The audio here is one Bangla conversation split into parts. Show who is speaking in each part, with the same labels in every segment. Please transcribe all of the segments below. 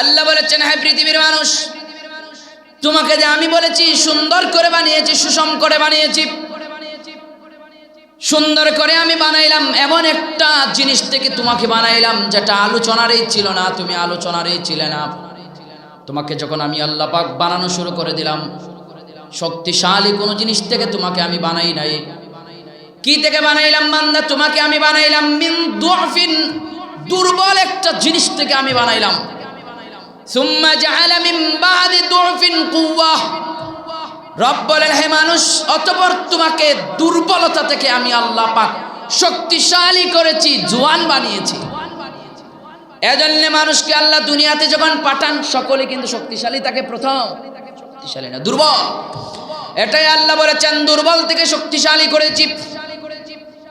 Speaker 1: আল্লাহ বলেছেন হ্যাঁ পৃথিবীর মানুষ, তোমাকে যে আমি বলেছি, সুন্দর করে বানিয়েছি, সুষম করে বানিয়েছি, সুন্দর করে আমি বানাইলাম, এমন একটা জিনিস থেকে তোমাকে বানাইলাম, যেটা আলোচনারই ছিল না, তুমি আলোচনারই ছিলে না। তোমাকে যখন আমি আল্লাহ পাক বানানো শুরু করে দিলাম, শক্তিশালী কোনো জিনিস থেকে তোমাকে আমি বানাই নাই। কি থেকে বানাইলাম বান্দা? তোমাকে আমি বানাইলাম, মিন দুর্বল একটা জিনিস থেকে আমি বানাইলাম। সুম্মা জাআলা মিন বাদি দুআফিন কুওয়া। রব বলেন, হে মানুষ, অতপর তোমাকে দুর্বলতা থেকে আমি আল্লাহ পাক শক্তিশালী করেছি, জোয়ান বানিয়েছি। এজন্য মানুষকে আল্লাহ দুনিয়াতে যখন পাঠান, সকলে কিন্তু শক্তিশালী, তাকে প্রথম শক্তিশালী না, দুর্বল। এটাই আল্লাহ বলেছেন, দুর্বল থেকে শক্তিশালী করেছি।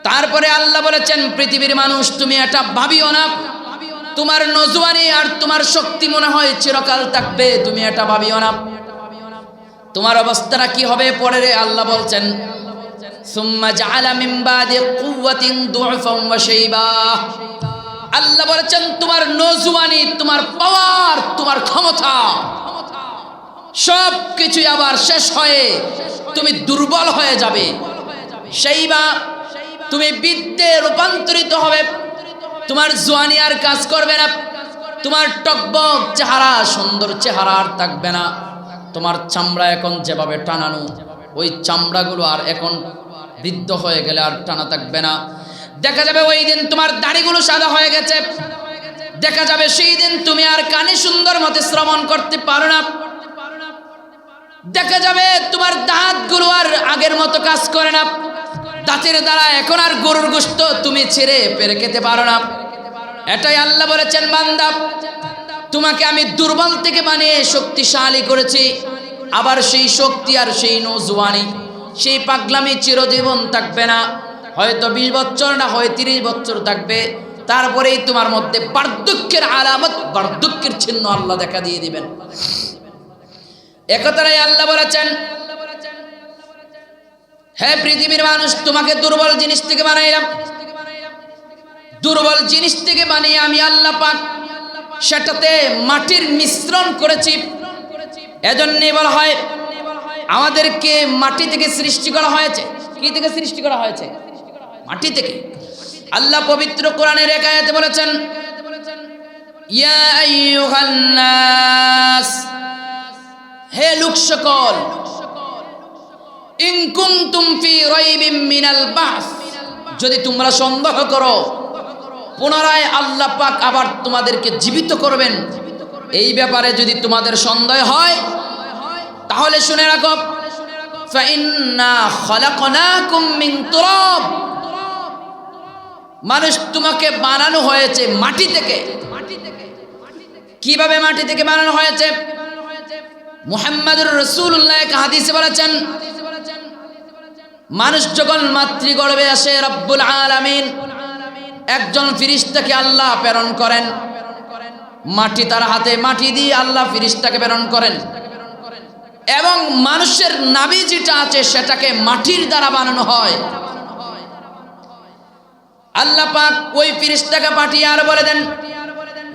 Speaker 1: তারপরে আল্লাহ বলেছেন, পৃথিবীর মানুষ, তুমি এটা ভাবিও না। তোমার নজওয়ানি আর তোমার শক্তি মনে হয় চিরকাল থাকবে, তুমি এটা ভাবিও না। তোমার অবস্থাটা কি হবে পরে রে, আল্লাহ বলছেন আল্লাহ বলেছেন, তোমার নজওয়ানি, তোমার পাওয়ার, তোমার ক্ষমতা সব কিছু আবার শেষ হয়ে তুমি দুর্বল হয়ে যাবে। সেইবা তুমি বিদ্যে রূপান্তরিত হবে তোমার জোয়ানি আর কাজ করবে না। তোমার টকবক চেহারা, সুন্দর চেহারা আর থাকবে না। তোমার চামড়া এখন যেভাবে টানানো, ওই চামড়াগুলো আর এখন বৃদ্ধ হয়ে গেলে আর টানা থাকবে না। দেখা যাবে ওই দিন তোমার দাড়িগুলো সাদা হয়ে গেছে। দেখা যাবে সেই দিন তুমি আর কানে সুন্দর মতে শ্রবণ করতে পারো না। দেখা যাবে তোমার দাঁতগুলো আর আগের মতো কাজ করে না। দাঁতের দ্বারা এখন আর গরুর গোস্ত তুমি ছেড়ে পেরে খেতে পারো না। এটাই আল্লাহ বলেছেন, বান্দা, তোমাকে আমি দুর্বল থেকে বানিয়ে শক্তিশালী করেছি। আবার সেই শক্তি আর সেই নৌজওয়ানি সেই পাগলামি চিরজীবন থাকবে না। হয়তো বিশ বছর না, হয় তিরিশ বছর থাকবে। তারপরেই তোমার মধ্যে বার্ধক্যের আলামত, বার্ধক্যের চিহ্ন আল্লাহ দেখা দিয়ে দিবেন। একতারাই আল্লাহ বলেছেন হ্যাঁ পৃথিবীর মানুষ, তোমাকে দুর্বল জিনিস থেকে বানাইলাম। দুর্বল জিনিস থেকে বানিয়ে আমি আল্লাহ পাক সেটাতে মাটির মিশ্রণ করেছি। এজন্যই বলা হয়, আমাদেরকে মাটি থেকে সৃষ্টি করা হয়েছে। কি থেকে সৃষ্টি করা হয়েছে? মাটি থেকে। আল্লাহ পবিত্র কোরআনের একায়াতে বলেছেন হে লোক সকল ইন কুনতুম ফি রাইবিম মিনাল বাস, যদি তোমরা সন্দেহ করো পুনরায় আল্লাহ পাক আবার তোমাদেরকে জীবিত করবেন। এই ব্যাপারে যদি তোমাদের সন্দেহ হয়, তাহলে শুনে রাখো। মিন মানুষ তোমাকে বানানো হয়েছে মাটি থেকে। কীভাবে মাটি থেকে বানানো হয়েছে? মুহাম্মাদুর রসুল্লাহ এক হাদিসে বলেছেন, মানুষ যখন মাতৃগর্ভে আসে, রব্বুল আলামিন একজন ফিরিস্তাকে আল্লাহ প্রেরণ করেন। মাটি তার হাতে, মাটি দিয়ে আল্লাহ ফিরিস্তাকে প্রেরণ করেন। এবং মানুষের নাবি যেটা আছে সেটাকে মাটির দ্বারা বানানো হয়। আল্লাহ পাক ওই ফিরিস্তাকে পাঠিয়ে আর বলে দেন,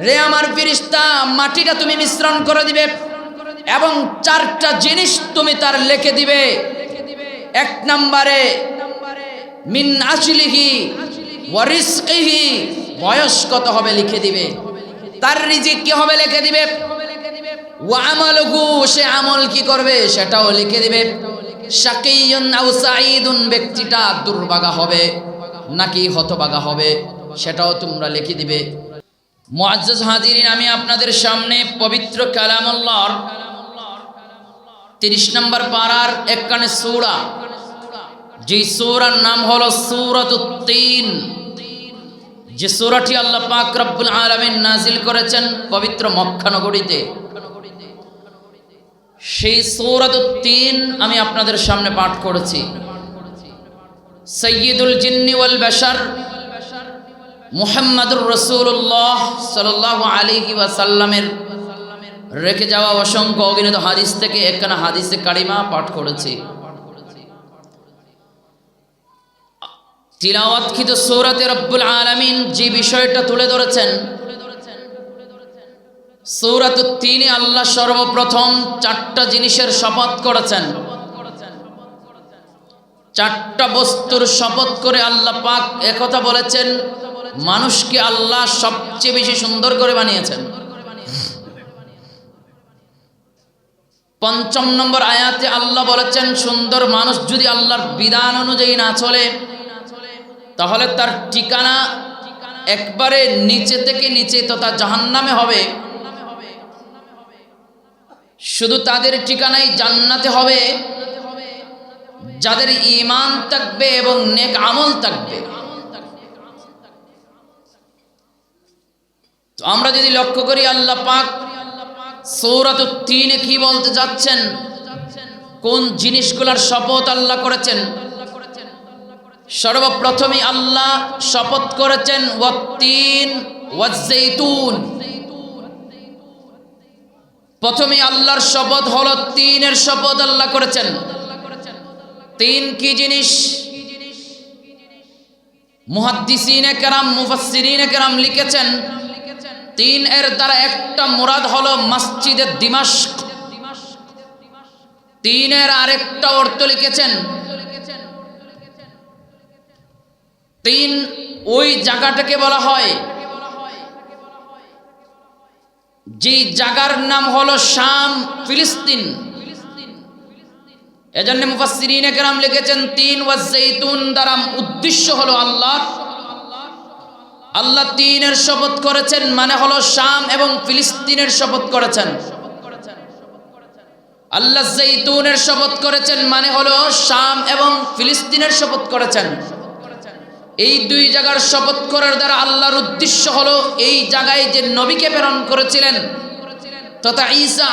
Speaker 1: রে আমার ফিরিস্তা, মাটিটা তুমি মিশ্রণ করে দিবে এবং চারটা জিনিস তুমি তার লিখে দিবে। এক নম্বরে, মিন আসলিহি ওয়ারিসকিহি, বয়স কত হবে লিখে দিবে। তার রিজিক কি হবে লিখে দিবে? ওয়া আমালুহু, সে আমল কি করবে সেটাও লিখে দিবে। শাকিয়ুন আও সাঈদুন, ব্যক্তিটা দুর্ভাগা হবে নাকি হতভাগা হবে সেটাও তোমরা লিখে দিবে। মুআজ্জাজ হাজিরিন, আমি আপনাদের সামনে পবিত্র কালামুল্লাহর তিরিশ নম্বর পাড়ার একখানে সূরা যে সূরার নাম হলো সূরাতুত তিন। যে সূরাটি আল্লাহ পাক রব্বুল আলামিন নাজিল করেছেন পবিত্র মক্কা নগরীতে। সেই সূরাতুত তিন আমি আপনাদের সামনে পাঠ করেছি। সৈয়দুল জিন্নি ওয়াল বাশার মুহাম্মাদুর রসুল্লাহ সাল্লাহ আলিহি ওয়াসাল্লামের রেখে যাওয়া অসংখ্য অগণিত হাদিস থেকে একখানা হাদিসে কারিমা পাঠ করেছি। তিলাওয়াতকৃত সৌরাতে রব্বুল আলামিন যে বিষয়টা তুলে ধরেছেন সৌরাত তিনি আল্লাহ সর্বপ্রথম চারটা জিনিসের শপথ করেছেন। চারটা বস্তুর শপথ করে আল্লাহ পাক একথা বলেছেন, মানুষকে আল্লাহ সবচেয়ে বেশি সুন্দর করে বানিয়েছেন। পঞ্চম নম্বর আয়াতে আল্লাহ বলেছেন, সুন্দর মানুষ যদি আল্লাহর বিধান অনুযায়ী না চলে তাহলে তার ঠিকানা একবারে নিচে থেকে নিচে তথা জাহান্নামে হবে। শুধু তাদের ঠিকানাই জান্নাতে হবে, যাদের ইমান থাকবে এবং নেক আমল থাকবে। তো আমরা যদি লক্ষ্য করি, আল্লাহ পাক সৌরাত তিনে কি বলতে যাচ্ছেন? কোন জিনিসগুলোর শপথ আল্লাহ করেছেন? সর্বপ্রথমে আল্লাহ শপথ করেছেন, ওয়াত্তিন ওয়াজ্জাইতুন। প্রথমে আল্লাহর শপথ হলো তিনের শপথ আল্লাহ করেছেন। তিন কি জিনিস? মুহাদ্দিসিনে কেরাম মুফাসসিরিনে কেরাম লিখেছেন, তিন এর দ্বারা একটা মুরাদ হলো মসজিদের দিমাশক। তিনের আরেকটা অর্থ লিখেছেন তিন, ওই জায়গাটাকে বলা হয় যে জায়গার নাম হলো শাম, ফিলিস্তিন। এজন্য মুফাসসিরিনে কেরাম লিখেছেন, তিন ওয়াজাইতুন দ্বারা উদ্দেশ্য হলো আল্লাহ। আল্লাহ তিনের শপথ করেছেন মানে হলো শাম এবং ফিলিস্তিনের শপথ করেছেন। আল্লাহ জৈতুনের শপথ করেছেন মানে হলো শাম এবং ফিলিস্তিনের শপথ করেছেন। এই দুই জায়গার শপথ করার দ্বারা আল্লাহর উদ্দেশ্য হলো এই জায়গায় যে নবীকে প্রেরণ করেছিলেন, তথা ঈসা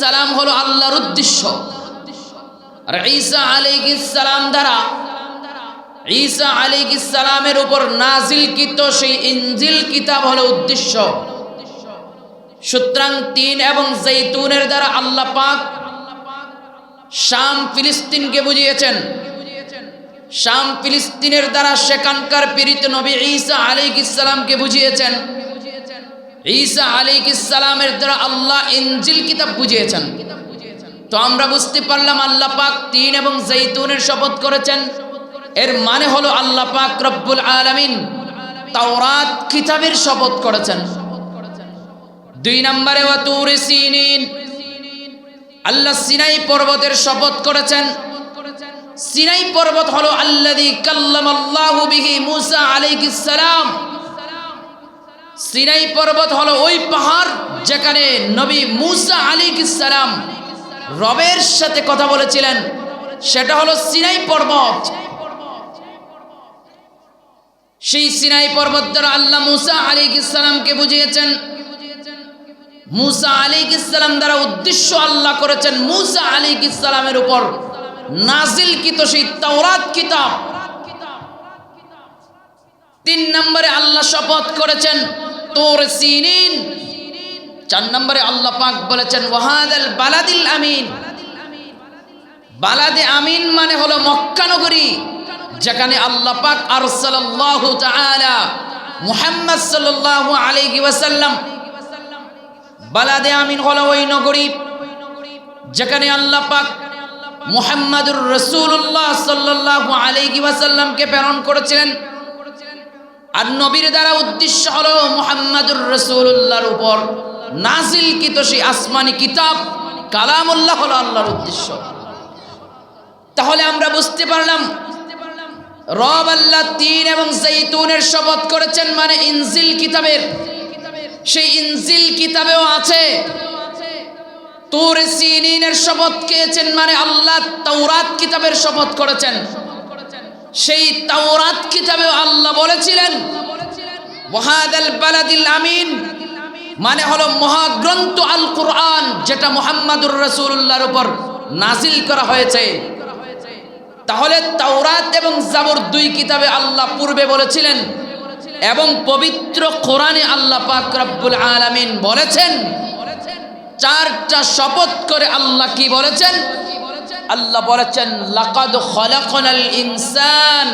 Speaker 1: সালাম হলো আল্লাহর উদ্দেশ্য। আর ঈসা সালাম দ্বারা, ঈসা সালামের উপর নাজিলকৃত সেই ইঞ্জিল কিতাব হলো উদ্দেশ্য। সুতরাং তিন এবং জৈতুনের দ্বারা আল্লাহ পাক শাম ফিলিস্তিনকে বুঝিয়েছেন। শাম ফিলিস্তিনের দ্বারা সেখানকার পীড়িত নবী ঈসা আলাইহিস সালামকে বুঝিয়েছেন। ঈসা আলাইহিস সালামের দ্বারা আল্লাহ ইনজিল কিতাব বুঝিয়েছেন। তো আমরা বুঝতে পারলাম আল্লাহ পাক তিন এবং জৈতুনের শপথ করেছেন। এর মানে হলো আল্লাহ পাক রব্বুল আলমিন তাওরাত কিতাবের শপথ করেছেন। দুই নম্বরে আল্লাহ সিনাই পর্বতের শপথ করেছেন। সিনাই পর্বত হলো আল্লাযী কাল্লামাল্লাহু বিহি মূসা সিনাই পর্বত হলো ওই পাহাড় যেখানে নবী মুসা আলাইহিস সালাম রবের সাথে কথা বলেছিলেন। সেটা হলো সিনাই পর্বত। সেই সিনাই পর্বত দ্বারা আল্লাহ মুসা আলী ইসলামকে বুঝিয়েছেন। মুসা আলী ইসলাম দ্বারা উদ্দেশ্য আল্লাহ করেছেন মুসা আলী ইসলামের উপর। নাজিল কিত সেই তাওরাত কিতাব? তিন নম্বরে আল্লাহ শপথ করেছেন, তোর সিনিন। চার নম্বরে আল্লাহ পাক বলেছেন, ওয়াহাদাল বালাদিল আমিন। বালাদে আমিন মানে হলো মক্কা নগরী, যেখানে আল্লাহ পাক আরসালাল্লাহু তাআলা মুহাম্মদ সাল্লাল্লাহু আলাইহি ওয়াসাল্লাম বালাদে আমিন হলো ওই নগরী, যেখানে আল্লাহ পাক মুহাম্মাদুর রাসূলুল্লাহ সাল্লাল্লাহু আলাইহি ওয়াসাল্লামকে প্রেরণ করেছিলেন। আর নবীর দ্বারা উদ্দেশ্য হলো মুহাম্মাদুর রাসূলুল্লাহর উপর নাজিল কিত সেই আসমানি কিতাব, কালামুল্লাহ হলো আল্লাহর উদ্দেশ্য। তাহলে আমরা বুঝতে পারলাম, রব আল্লাহ তিন এবং জৈতুনের শপথ করেছেন মানে ইনজিল কিতাবের। সেই ইনজিল কিতাবেও আছে তুর সিনিনের শপথ খেয়েছেন মানে আল্লাহ তাওরাত কিতাবের শপথ করেছেন। সেই তাওরাত কিতাবে আল্লাহ বলেছিলেন, ওয়াহাদাল বালাদিল আমিন মানে হলো মহাগ্রন্থ আল কোরআন যেটা মুহাম্মাদুর রাসূলুল্লাহর উপর নাজিল করা হয়েছে। তাহলে তাওরাত এবং জাবর দুই কিতাবে আল্লাহ পূর্বে বলেছিলেন এবং পবিত্র কোরআনে আল্লাহ পাক রব্বুল আলামিন বলেছেন চারটা শপথ করে আল্লাহ কি বলেছেন? আল্লাহ বলেছেন, লাকাদ খলাকনাল ইনসান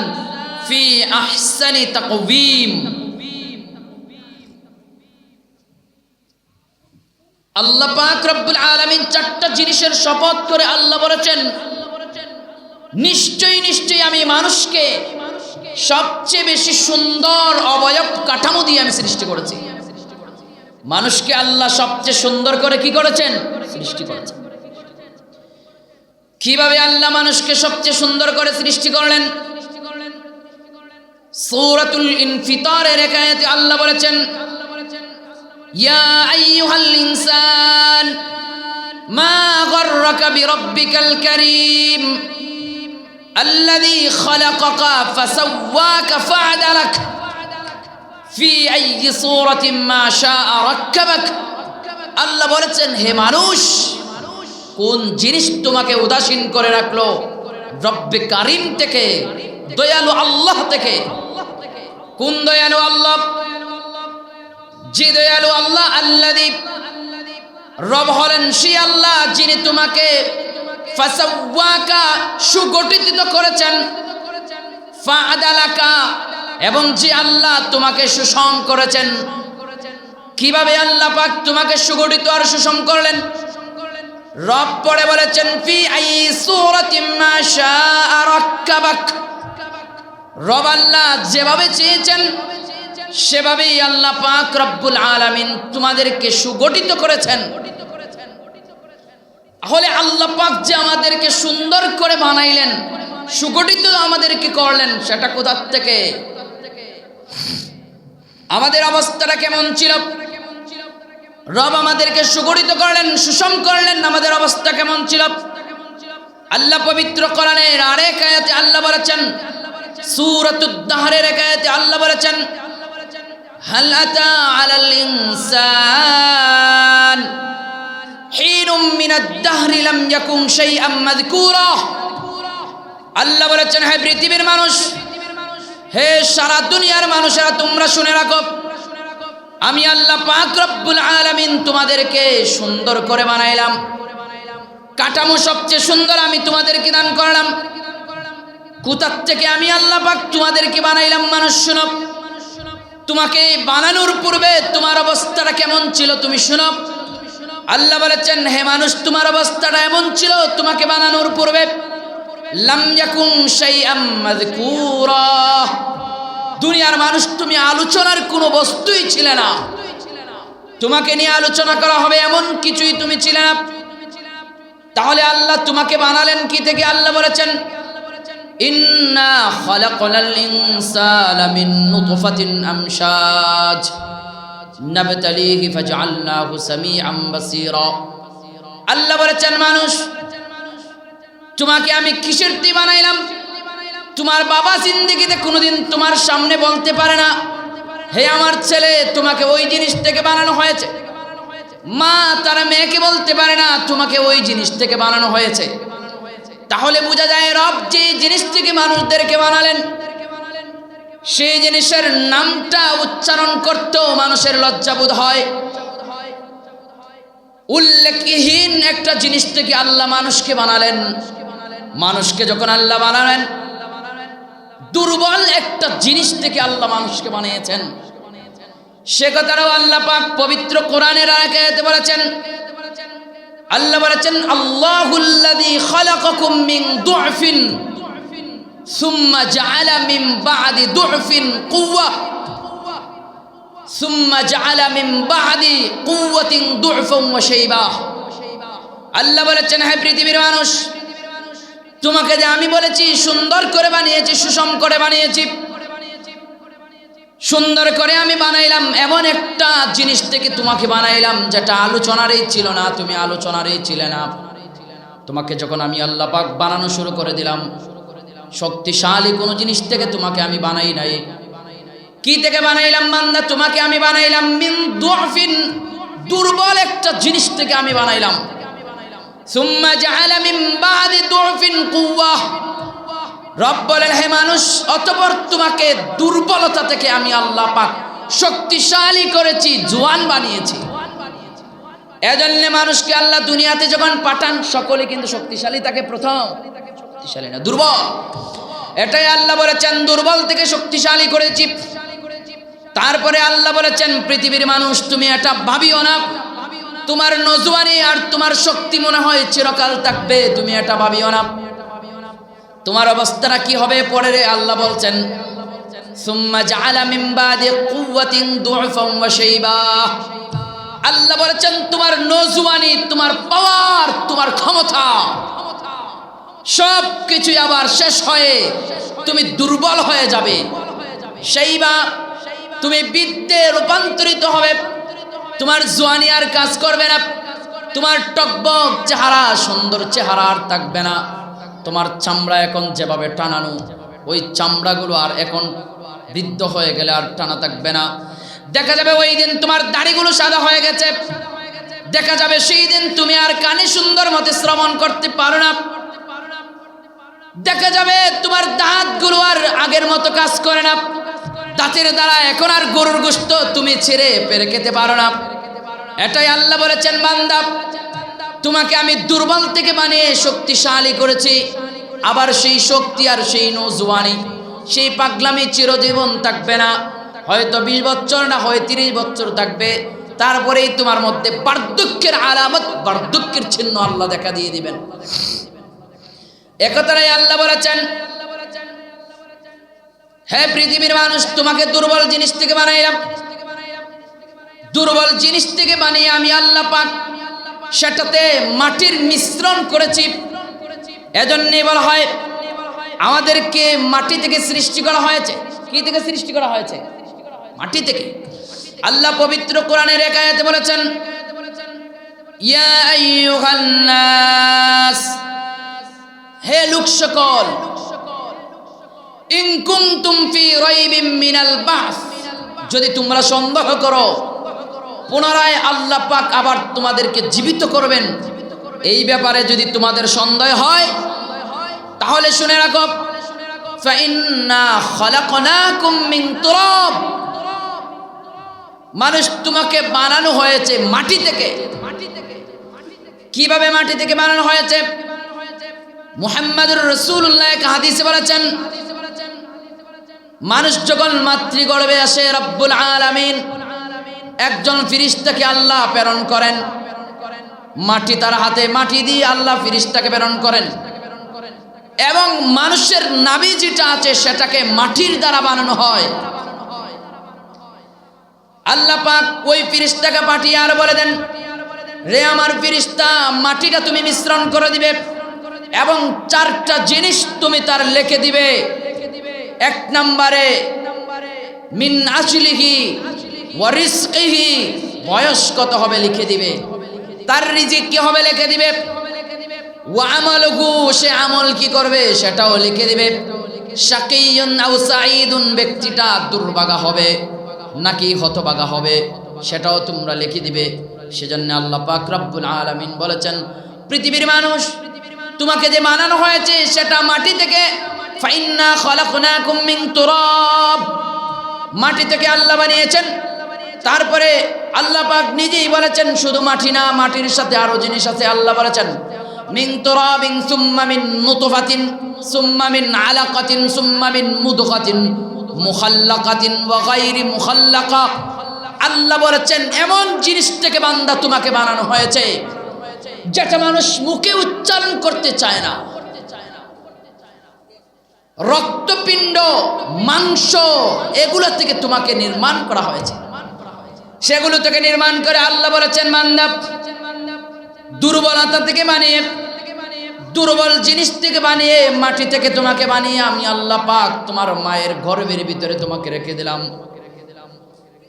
Speaker 1: ফি আহসানি তাকওয়িম। আল্লাহ পাক রব্বুল আলামিন চারটা জিনিসের শপথ করে আল্লাহ বলেছেন, নিশ্চয়ই নিশ্চয়ই আমি মানুষকে সবচেয়ে বেশি সুন্দর অবয়ব কাঠামো দিয়ে আমি সৃষ্টি করেছি। মানুষকে আল্লাহ সবচেয়ে সুন্দর করে কি করেছেন সৃষ্টি করেছেন কিভাবে আল্লাহ মানুষকে সবচেয়ে সুন্দর করে সৃষ্টি করলেন সূরাতুল ইনফিতারের একায়াতে আল্লাহ বলেছেন ইয়া আইয়ুহাল ইনসান মা গররাকা বিরাব্বিকাল কারীম الذي خلقك فسواك فعدلك আল্লাহ বলেছেন, হে মানুষ, কোন জিনিস তোমাকে উদাসীন করে রাখল? রব্বে কারিম থেকে, দয়ালু আল্লাহ থেকে। কোন দয়ালু আল্লাহ? যে দয়ালু আল্লাহ আল্লাহ রব হলেন, সে আল্লাহ যিনি তোমাকে সুগঠিত করেছেন। ফাআদালাকা এবং যে আল্লাহ তোমাকে সুষম করেছেন। কীভাবে আল্লাহ পাক তোমাকে সুগঠিত আর সুষম করলেন? রব পড়ে বলেছেন, ফি আই সূরাতিম মা শাআ রাক্কাবাক। রব আল্লাহ যেভাবে চেয়েছেন, সেভাবেই আল্লাহ পাক রব্বুল আলামিন তোমাদেরকে সুগঠিত করেছেন। তাহলে আল্লাহ পাক যে আমাদেরকে সুন্দর করে বানাইলেন, সুগঠিত আমাদেরকে করলেন, সেটা কোথার থেকে? আমাদের অবস্থাটা কেমন ছিল? রব আমাদেরকে সুগঠিত করলেন, সুষম করলেন, আমাদের অবস্থা কেমন ছিল? আল্লাহ পবিত্র কোরআনের আরেক আয়াতে আল্লাহ বলেছেন, সূরাতুদ দাহরের এক আয়াতে আল্লাহ বলেছেন আল্লাহ বলেছেন পৃথিবীর মানুষ হে সারা দুনিয়ার মানুষেরা, তোমরা শুনে রাখো। আমি আল্লাহ পাক রব্বুল আলামিন তোমাদেরকে সুন্দর করে বানাইলাম। কাঠামো সবচেয়ে সুন্দর আমি তোমাদেরকে দান করলাম। কোথার থেকে আমি আল্লাহ পাক তোমাদেরকে বানাইলাম, মানুষ শুনো। তোমাকে বানানোর পূর্বে তোমার অবস্থাটা কেমন ছিল তুমি শুনো। আল্লাহ বলেছেন, হে মানুষ, তোমার অবস্থাটা এমন ছিল তোমাকে বানানোর পূর্বে লাম ইয়াকুন শাইআম মাযকুরা দুনিয়ার মানুষ, তুমি আলোচনার কোনো বস্তুই ছিলে না। তোমাকে নিয়ে আলোচনা করা হবে এমন কিছুই তুমি ছিলে না। তাহলে আল্লাহ তোমাকে বানালেন কি থেকে? আল্লাহ বলেছেন, ইন্না আল্লাহ বলেছেন, মানুষ তোমাকে আমি কিসের দিয়ে বানাইলাম? তোমার বাবা জিন্দিগিতে কোনোদিন তোমার সামনে বলতে পারে না, হে আমার ছেলে, তোমাকে ওই জিনিস থেকে বানানো হয়েছে। মা তারা মেয়েকে বলতে পারে না, তোমাকে ওই জিনিস থেকে বানানো হয়েছে। তাহলে বোঝা যায় রব যে জিনিস থেকে মানুষদেরকে বানালেন সেই জিনিসের নামটা উচ্চারণ করতেও মানুষের লজ্জাবোধ হয়। উল্লেখহীন একটা জিনিস থেকে আল্লাহ মানুষকে বানালেন। মানুষকে যখন আল্লাহ বানালেন, দুর্বল একটা জিনিস থেকে আল্লাহ মানুষকে বানিয়েছেন। সে কথাটাও আল্লাহ পাক পবিত্র কোরআনের আয়াতে বলেছেন। আল্লাহ বলেছেন, আল্লাহুল্লাযী খালাকাকুম মিন দুআফিন সুম্মা জাআলা মিন বা'দি দুআফিন কুওয়া সুম্মা জাআলা মিন বা'দি কুওয়াতিন দুআফান ওয়া শাইবা। আল্লাহ বলেছেন, হে পৃথিবীর মানুষ তোমাকে যে আমি বলেছি, সুন্দর করে বানিয়েছি, সুষম করে বানিয়েছি। সুন্দর করে আমি বানাইলাম, এমন একটা জিনিস থেকে তোমাকে বানাইলাম, যেটা আলোচনারই ছিল না, তুমি আলোচনারই ছিলে না। তোমাকে যখন আমি আল্লাহ পাক বানানো শুরু করে দিলাম, শক্তিশালী কোনো জিনিস থেকে তোমাকে আমি বানাই নাই। কি থেকে বানাইলাম বান্দা? তোমাকে আমি বানাইলাম মিন দুর্বল একটা জিনিস থেকে আমি বানাইলাম। সুম্মা জাআলা মিন বাদি কুওয়া। রব বলেন, হে মানুষ, অতপর তোমাকে দুর্বলতা থেকে আমি আল্লাহ পাক শক্তিশালী করেছি, জোয়ান বানিয়েছি। এজন্য মানুষকে আল্লাহ দুনিয়াতে যখন পাঠান, সকলে কিন্তু শক্তিশালী, তাকে প্রথম শক্তিশালী না, দুর্বল। এটাই আল্লাহ বলেছেন, দুর্বল থেকে শক্তিশালী করেছি। তারপরে আল্লাহ বলেছেন, পৃথিবীর মানুষ, তুমি এটা ভাবিও না। তোমার নজওয়ানি আর তোমার শক্তি মনে হয় চিরকাল থাকবে, তুমি এটা ভাবিও না। তোমার অবস্থাটা কি হবে পরে রে, আল্লাহ বলছেন আল্লাহ বলেছেন, তোমার নজওয়ানি, তোমার পাওয়ার, তোমার ক্ষমতা সব কিছুই আবার শেষ হয়ে তুমি দুর্বল হয়ে যাবে। সেইবা তুমি বিদ্যে রূপান্তরিত হবে তোমার জোয়ানি আর কাজ করবে না। তোমার টকবক চেহারা, সুন্দর চেহারা আর থাকবে না। তোমার চামড়া এখন যেভাবে টানানো, ওই চামড়াগুলো আর এখন বৃদ্ধ হয়ে গেলে আর টানা থাকবে না। দেখা যাবে ওই দিন তোমার দাড়িগুলো সাদা হয়ে গেছে। দেখা যাবে সেই দিন তুমি আর কানে সুন্দর মতে শ্রবণ করতে পারো না। দেখা যাবে তোমার দাঁতগুলো আর আগের মতো কাজ করে না। দাঁতের দ্বারা এখন আর গরুর গোস্ত তুমি ছেড়ে পেরে খেতে পারো না। এটাই আল্লাহ বলেছেন, বান্দা, তোমাকে আমি দুর্বল থেকে বানিয়ে শক্তিশালী করেছি। আবার সেই শক্তি আর সেই নজওয়ানি, সেই পাগলামি চিরজীবন থাকবে না। হয়তো বিশ বছর না হয় তিরিশ বছর থাকবে, তারপরেই তোমার মধ্যে বার্ধক্যের আলামত, বার্ধক্যের চিহ্ন আল্লাহ দেখা দিয়ে দিবেন। একতারাই আল্লাহ বলেছেন হ্যাঁ পৃথিবীর মানুষ, তোমাকে দুর্বল জিনিস থেকে বানাইলাম। দুর্বল জিনিস থেকে বানিয়ে আমি আল্লাহ পাক সেটাতে মাটির মিশ্রণ করেছি। এজন্যে বলা হয়, আমাদেরকে মাটি থেকে সৃষ্টি করা হয়েছে। কি থেকে সৃষ্টি করা হয়েছে? মাটি থেকে। আল্লাহ পবিত্র কোরআনের একায়াতে বলেছেন হে লোক সকল মিনাল যদি তোমরা সন্দেহ করো, পুনরায় আল্লাহ পাক আবার তোমাদেরকে জীবিত করবেন। এই ব্যাপারে যদি তোমাদের সন্দেহ হয়, তাহলে শুনে রাখো। মিন মানুষ তোমাকে বানানো হয়েছে মাটি থেকে। কীভাবে মাটি থেকে বানানো হয়েছে? মুহাম্মাদুর রসুল্লাহ হাদিসে বলেছেন মানুষ যখন মাতৃগর্ভে আসে, রব্বুল আলামিন, একজন ফিরিস্তাকে আল্লাহ প্রেরণ করেন। মাটি তার হাতে, মাটি দিয়ে আল্লাহ ফিরিস্তাকে প্রেরণ করেন। এবং মানুষের নাবি যেটা আছে, সেটাকে মাটির দ্বারা বানানো হয়। আল্লাহ পাক ওই ফিরিস্তাকে পাঠিয়ে আর বলে দেন, রে আমার ফিরিস্তা, মাটিটা তুমি মিশ্রণ করে দিবে এবং চারটা জিনিস তুমি তার লিখে দিবে। এক নম্বরে মিন আসলিহি ওয়ারিসকিহি বয়স কত হবে লিখে দিবে। তার রিজিক কি হবে লিখে দিবে? ওয়ামালহু সে আমল কি করবে সেটাও লিখে দিবে। শাকিয়ুন আও সাঈদুন, ব্যক্তিটা দুর্ভাগা হবে নাকি হতভাগা হবে সেটাও তোমরা লিখে দিবে। সেজন্য আল্লাহ পাক রব্বুল আলামিন বলেছেন, পৃথিবীর মানুষ, তোমাকে যে মানানো হয়েছে সেটা মাটি থেকে ফাইন্না খলাকনাকুম মিন তুরাব। মাটি থেকে আল্লাহ বানিয়েছেন। তারপরে আল্লাহ পাক নিজেই বলেছেন, শুধু মাটি না, মাটির সাথে আরও জিনিস আছে, আল্লাহ বলেছেন। মিন তুরাবিন সুম্মা মিন নুতফাতিন, সুম্মা মিন আলাকাতিন, সুম্মা মিন মুদগাতিন, মুখাল্লাকাতিন ওয়া গায়রি মুখাল্লাকা। আল্লাহ বলেছেন, এমন জিনিস থেকে বান্দা তোমাকে বানানো হয়েছে, যেটা মানুষ মুখে উচ্চারণ করতে চায় না। রক্তপিণ্ড, মাংস, এগুলো থেকে তোমাকে নির্মাণ করা হয়েছে। সেগুলো থেকে নির্মাণ করে আল্লাহ বলেছেন মান্দা দুর্বলতা থেকে বানিয়ে, দুর্বল জিনিস থেকে বানিয়ে, মাটি থেকে তোমাকে বানিয়ে আমি আল্লাহ পাক তোমার মায়ের গর্বের ভিতরে তোমাকে রেখে দিলাম।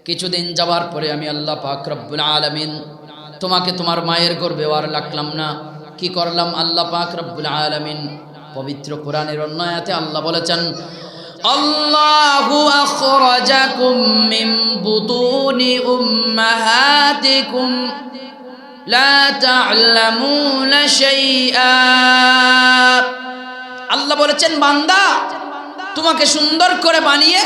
Speaker 1: কিছুদিন যাওয়ার পরে আমি আল্লাহ পাক রব্বুল আলামিন তোমাকে তোমার মায়ের গর্বে আর রাখলাম না। কি করলাম? আল্লাহ পাক রব্বুল আলামিন পবিত্র কোরআনের অন্যায়াতে আল্লাহ বলেছেন লা আল্লাহ বলেছেন, বান্দা, তোমাকে সুন্দর করে বানিয়ে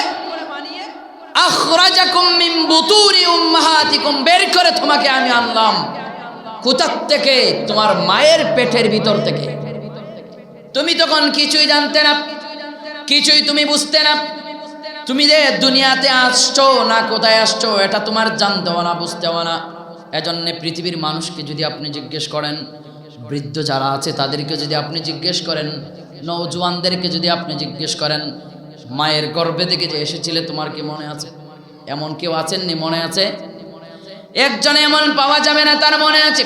Speaker 1: বের করে তোমাকে আমি আনলাম। কোথার থেকে? তোমার মায়ের পেটের ভিতর থেকে। তখন কিছুই জানতে না। কিছুই তুমি বুঝতে না। তুমি যে দুনিয়াতে আসছো না কোথায় আসছো, এটা তোমার জানতেও না বুঝতেও না এজন্যে পৃথিবীর মানুষকে যদি আপনি জিজ্ঞেস করেন, বৃদ্ধ যারা আছে তাদেরকে যদি আপনি জিজ্ঞেস করেন নৌজওয়ানদেরকে যদি আপনি জিজ্ঞেস করেন, মায়ের গর্ভে থেকে যে এসেছিলে তোমার কি মনে আছে? এমন কেউ আছেননি মনে আছে? একজন এমন পাওয়া যাবে না তার মনে আছে।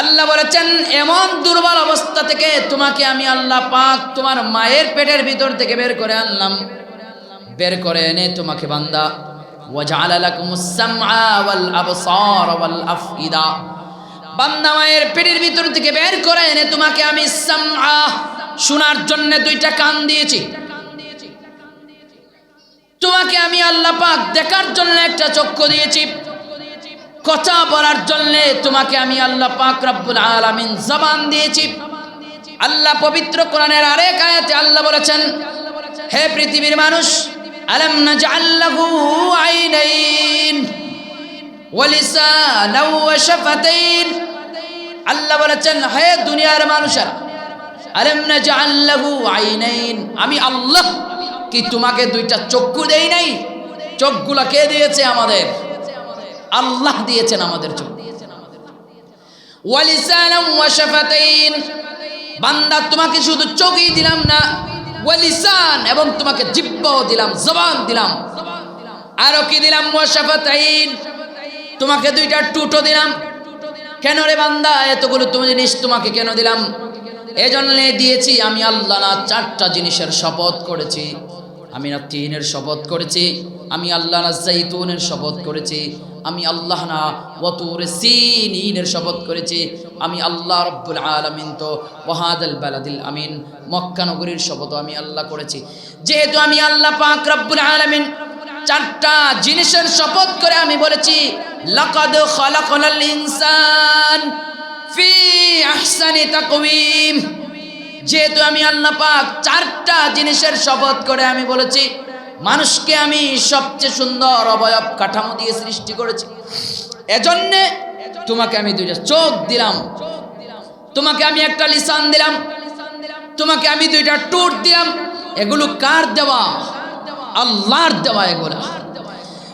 Speaker 1: আল্লাহ বলেছেন, এমন দুর্বল অবস্থা থেকে তোমাকে আমি আল্লাহ পাক তোমার মায়ের পেটের ভিতর থেকে বের করে আনলাম। বের করে এনে তোমাকে বান্দা বান্দা মায়ের পেটের ভিতর থেকে বের করে এনে তোমাকে আমি শোনার জন্য দুইটা কান দিয়েছি। তোমাকে আমি আল্লাহ পাক দেখার জন্য একটা চক্ষু দিয়েছি। কথা বলার জন্য তোমাকে আমি আল্লাহ পাক রব্বুল আলামিন জবান দিয়েছি। আল্লাহ পবিত্র কোরআনের আরেক আয়াতে আল্লাহ বলেছেন, হে পৃথিবীর মানুষ, আলাম নাজআল্লাহু আইনাইন ওয়া লিসানাও ওয়া শাফাতাইন। আল্লাহ বলেছেন, হে দুনিয়ার মানুষেরা, আলাম নাজআল্লাহু আইনাইন। আমি আল্লাহ কি তোমাকে দুইটা চক্ষু দেই নাই? চোখগুলা কে দিয়েছে আমাদের? আল্লাহ দিয়েছেন আমাদের শাফাতাইন। বান্দা, তোমাকে শুধু চোখই দিলাম না, ওয়ালিসান এবং তোমাকে জিব্বাও দিলাম, জবান দিলাম। আরও কি দিলাম? ওয়া শাফাতাইন। তোমাকে দুইটা টুটো দিলাম। কেন রে বান্দা, এতগুলো তুমি জিনিস তোমাকে কেন দিলাম? এজন্য দিয়েছি আমি আল্লাহ না, চারটা জিনিসের শপথ করেছি। আমি না তিনের শপথ করেছি, আমি আল্লাহ না জাইতুনের শপথ করেছি। আমি আল্লাহ না, ওয়াতুর সিনের শপথ করেছি। আমি আল্লাহ রব্বুল আলামিন তো, ওয়াহাদাল বালাদিল আমিন, মক্কা নগরীর শপথ আমি আল্লাহ করেছি। যেহেতু আমি আল্লাহ পাক রব্বুল আলামিন, চারটা জিনিসের শপথ করে আমি বলেছি, লাকাদ খালাকাল ইনসান ফি আহসানি তাকওয়িম। যেহেতু আমি আল্লাহ পাক চারটা জিনিসের শপথ করে আমি বলেছি মানুষকে আমি সবচেয়ে সুন্দর অবয়ব কাঠামো দিয়ে সৃষ্টি করেছি। এজন্যে তোমাকে আমি দুইটা চোখ দিলাম। তোমাকে আমি একটা লিসান দিলাম। তোমাকে আমি দুইটা টুট দিলাম। এগুলো কার দেওয়া? আল্লাহর দেওয়া এগুলো।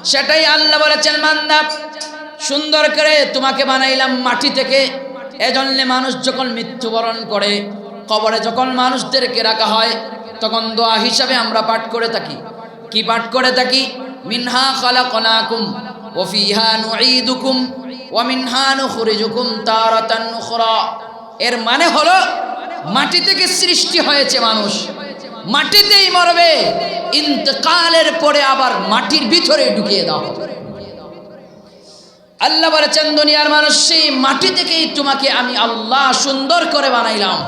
Speaker 1: সেটাই আল্লাহ বলেছেন মান্দা সুন্দর করে তোমাকে বানাইলাম মাটি থেকে। এজন্যে মানুষ যখন মৃত্যুবরণ করে, কবরে যখন মানুষদেরকে রাখা হয়, তখন দোয়া হিসাবে আমরা পাঠ করে থাকি। কি পাঠ করে থাকি? মিনহা খালাকনাকুম ওয়া ফিহা নুঈদুকুম ওয়া মিনহা নুখরিজুকুম তারাতান নুখরা এর মানে হলো, মাটি থেকে সৃষ্টি হয়েছে মানুষ। মাটিতেই মরবে। ইন্তকালের পরে আবার মাটির ভিতরে ঢুকিয়ে দাও। আল্লাহ বলেছেন দুনিয়ার মানুষ, সেই মাটি থেকেই তোমাকে আমি আল্লাহ সুন্দর করে বানাইলাম।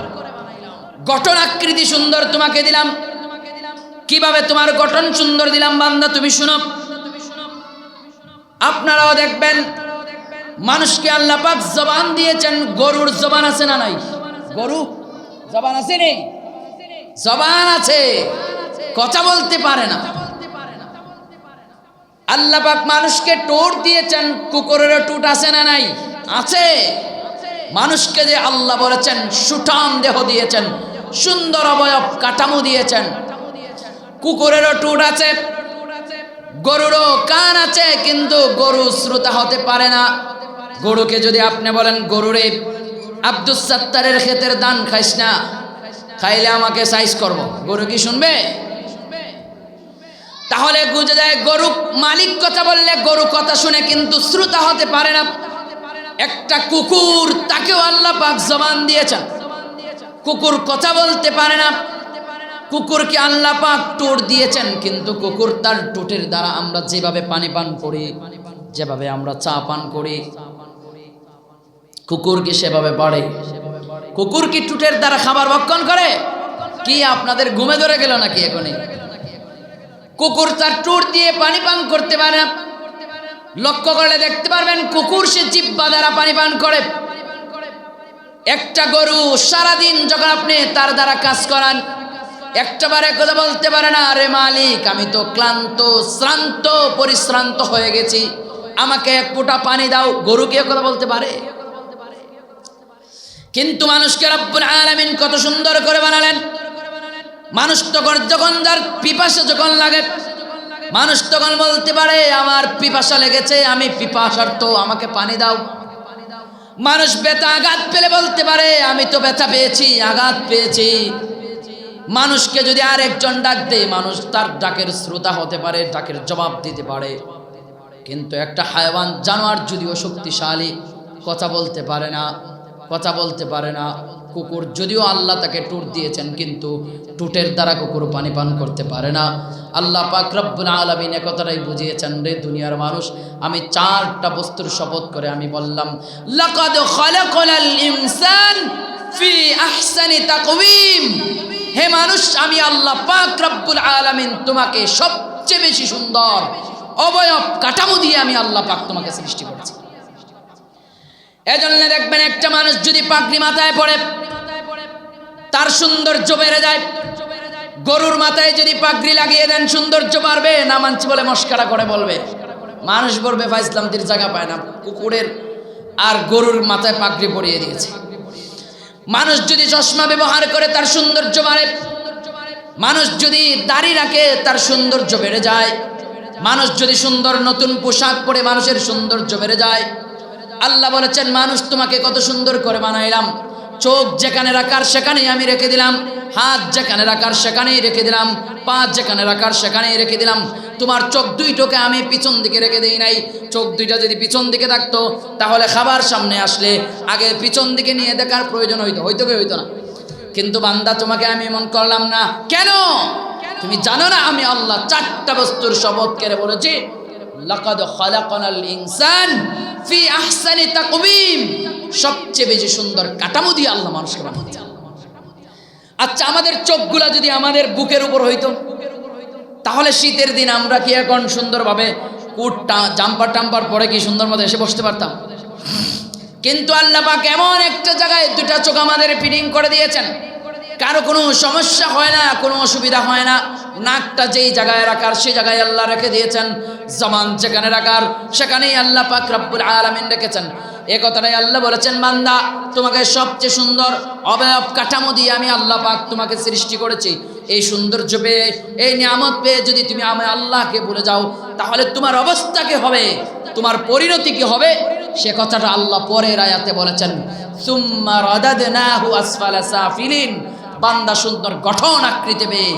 Speaker 1: গঠন আকৃতি সুন্দর তোমাকে দিলাম। কীভাবে তোমার গঠন সুন্দর দিলাম বান্দা, তুমি শুনো। আপনারাও দেখবেন, মানুষকে আল্লাহ পাক জবান দিয়েছেন, গরুর জবান আছে না নাই? গরু? জবান আছে নেই জবান আছে। কথা বলতে পারে না। আল্লাহ পাক মানুষকে টোট দিয়েছেন কুকুরের টুট আছে না নাই? আছে। মানুষকে যে আল্লাহ বলেছেন, সুঠাম দেহ দিয়েছেন, সুন্দর অবয়ব কাঠামো দিয়েছেন কুকুরেরও টুট আছে, গরুরও কান আছে, কিন্তু গরু শ্রোতা হতে পারে না। গরুকে যদি আপনি বলেন, গরুরে, আব্দুস সাত্তারের ক্ষেতের দান খাইস না, খাইলে আমাকে সাইজ করব। গরু কি শুনবে? তাহলে বুঝে যায়, গরু মালিক কথা বললে গরু কথা শুনে কিন্তু শ্রোতা হতে পারে না। একটা কুকুর, তাকেও আল্লাহ পাক জবান দিয়েছেন। কুকুর কথা বলতে পারে না। কুকুরকে আল্লাহ পাক টোট দিয়েছেন, কিন্তু কুকুর তার টোটের দ্বারা আমরা যেভাবে পানি পান করি, যেভাবে আমরা চা পান করি কুকুর কি সেভাবে বাড়ে। কুকুর কি টুটের দ্বারা খাবার ভক্ষণ করে? কি আপনাদের ঘুমে ধরে গেল নাকি এখনই? কুকুর তার টুট দিয়ে পানি পান করতে পারে। লক্ষ্য করলে দেখতে পারবেন, কুকুর সে জিব্বা দ্বারা পানি পান করে। একটা গরু সারাদিন যখন আপনি তার দ্বারা কাজ করান একটা বারে কথা বলতে পারে না, আরে মালিক, আমি তো ক্লান্ত, শ্রান্ত, পরিশ্রান্ত হয়ে গেছি। আমাকে এক ফোঁটা পানি দাও, গরু গরুকে কথা বলতে পারে? কিন্তু মানুষকে রব্বুল আলামিন কত সুন্দর করে বানালেন। মানুষ তখন যখন যার পিপাসা যখন লাগে, মানুষ তখন বলতে পারে, আমার পিপাসা লেগেছে, আমি পিপাসার তো, আমাকে পানি দাও। মানুষ ব্যথা আঘাত পেলে বলতে পারে, আমি তো ব্যথা পেয়েছি, আঘাত পেয়েছি। মানুষকে যদি আর একজন ডাক দেয়, মানুষ তার ডাকের শ্রোতা হতে পারে, ডাকের জবাব দিতে পারে। কিন্তু একটা হায়ওয়ান জানোয়ার যদিও শক্তিশালী, কথা বলতে পারে না, কথা বলতে পারে না, কুকুর যদিও আল্লাহ তাকে টুট দিয়েছেন, কিন্তু টুটের দ্বারা কুকুর পানি পান করতে পারে না। আল্লাহ পাক রব্বুল আলামিন একথাটাই বুঝিয়েছেন, রে দুনিয়ার মানুষ, আমি চারটা বস্তুর শপথ করে আমি বললাম, লাকাদ খালাকাল ইনসান ফি আহসানি তাকওয়িম। হে মানুষ, আমি আল্লাহ পাক রব্বুল আলামিন তোমাকে সবচেয়ে বেশি সুন্দর অবয়ব কাঠামো দিয়ে আমি আল্লাহ পাক তোমাকে সৃষ্টি করেছি। এজন্য দেখবেন একটা মানুষ যদি পাগড়ি মাথায় পড়ে, তার সৌন্দর্য বেড়ে যায়। গরুর মাথায় যদি পাগড়ি লাগিয়ে দেন, সৌন্দর্য বাড়বে। না মানছি বলে মস্কারা করে বলবে। মানুষ বলবে ফাইসলামতির জায়গা পায় না, কুকুরের আর গরুর মাথায় পাগড়ি পরিয়ে দিয়েছে। মানুষ যদি চশমা ব্যবহার করে তার সৌন্দর্য বাড়ে, মানুষ যদি দাড়ি রাখে তার সৌন্দর্য বেড়ে যায়, মানুষ যদি সুন্দর নতুন পোশাক পরে মানুষের সৌন্দর্য বেড়ে যায়। আল্লাহ বলেছেন, মানুষ তোমাকে কত সুন্দর করে বানাইলাম। চোখ যেখানে রাখার সেখানেই আমি রেখে দিলাম, হাত যেখানে রাখার সেখানেই রেখে দিলাম, পা যেখানে রাখার সেখানেই রেখে দিলাম। তোমার চোখ দুইটোকে আমি পিছন দিকে রেখে দিই নাই। চোখ দুইটা যদি পিছন দিকে থাকতো, তাহলে খাবার সামনে আসলে আগে পিছন দিকে নিয়ে দেখার প্রয়োজন হইতো হইতো কি হইতো না? কিন্তু বান্দা, তোমাকে আমি এমন করলাম না। কেন? তুমি জানো না আমি আল্লাহ চারটা বস্তুর শপথ করে বলেছি। লাকাদ খালাকানাল ইনসান ফি আহসানি তাকওয়িম সবচেয়ে বেশি সুন্দর কাঠামো দিয়ে আল্লাহ মানুষকে বানিয়েছে। আচ্ছা আমাদের চোখগুলা যদি আমাদের বুকের উপর হইতো, তাহলে শীতের দিন আমরা কি এখন সুন্দরভাবে কুট জাম্পার টাম্পার পরে কি সুন্দর মতো এসে বসতে পারতাম? কিন্তু আল্লাহ পাক এমন একটা জায়গায় দুটা চোখ আমাদের ফিটিং করে দিয়েছেন। কারও কোনো সমস্যা হয় না, কোনো অসুবিধা হয় না। নাকটা যেই জায়গায় রাখার, সেই জায়গায় আল্লাহ রেখে দিয়েছেন। জমান যেখানে রাখার, সেখানেই আল্লাহ পাক রব্বুল আলামিন রেখেছেন। এ কথাটাই আল্লাহ বলেছেন, বান্দা, তোমাকে সবচেয়ে সুন্দর অবয়ব কাঠামো দিয়ে আমি আল্লাহ পাক তোমাকে সৃষ্টি করেছি। এই সৌন্দর্য পেয়ে, এই নিয়ামত পেয়ে যদি তুমি আমি আল্লাহকে ভুলে যাও, তাহলে তোমার অবস্থা কি হবে? তোমার পরিণতি কি হবে? সে কথাটা আল্লাহ পরের আয়াতে বলেছেন, সুম্মা রাদাদনাহু আসফালা সাফিলিন। বান্দা সুন্দর গঠন আকৃতি পেয়ে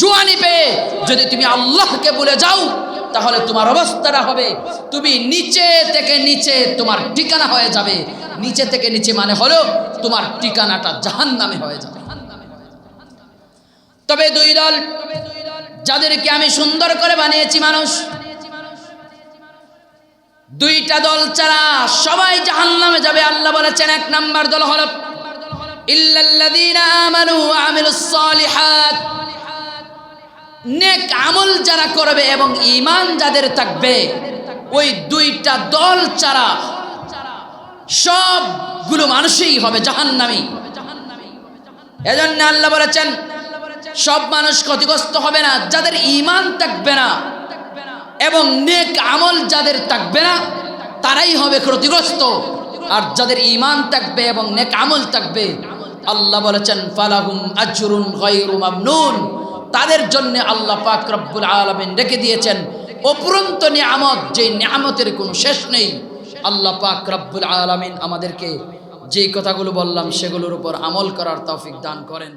Speaker 1: জুয়ানি পেয়ে যদি তুমি আল্লাহকে ভুলে যাও, তাহলে তোমার অবস্থাটা হবে, তুমি নিচে থেকে নিচে তোমার ঠিকানা হয়ে যাবে। নিচে থেকে নিচে মানে হলো তোমার ঠিকানাটা জাহান্নামে হয়ে যাবে। তবে দুই দল, যাদেরকে আমি সুন্দর করে বানিয়েছি মানুষ, দুইটা দল ছাড়া সবাই জাহান্নামে যাবে। আল্লাহ বলেছেন, এক নাম্বার দল হল নেক আমল যারা করবে এবং ঈমান যাদের থাকবে, ওই দুইটা দল ছাড়া সবগুলো মানুষই হবে জাহান্নামী। এজন্য আল্লাহ বলেছেন, সব মানুষ ক্ষতিগ্রস্ত হবে না, যাদের ঈমান থাকবে না এবং নেক আমল যাদের থাকবে না, তারাই হবে ক্ষতিগ্রস্ত। আর যাদের ইমান থাকবে এবং নেক আমল থাকবে আল্লাহ বলেছেন, ফালাহুম আজরুন গায়রু মামনুন। তাদের জন্য আল্লাহ পাক রব্বুল আলামিন রেখে দিয়েছেন, অপুরন্ত নিয়ামত যে নিয়ামতের কোনো শেষ নেই। আল্লাহ পাক রব্বুল আলামিন আমাদেরকে যেই কথাগুলো বললাম, সেগুলোর উপর আমল করার তৌফিক দান করেন।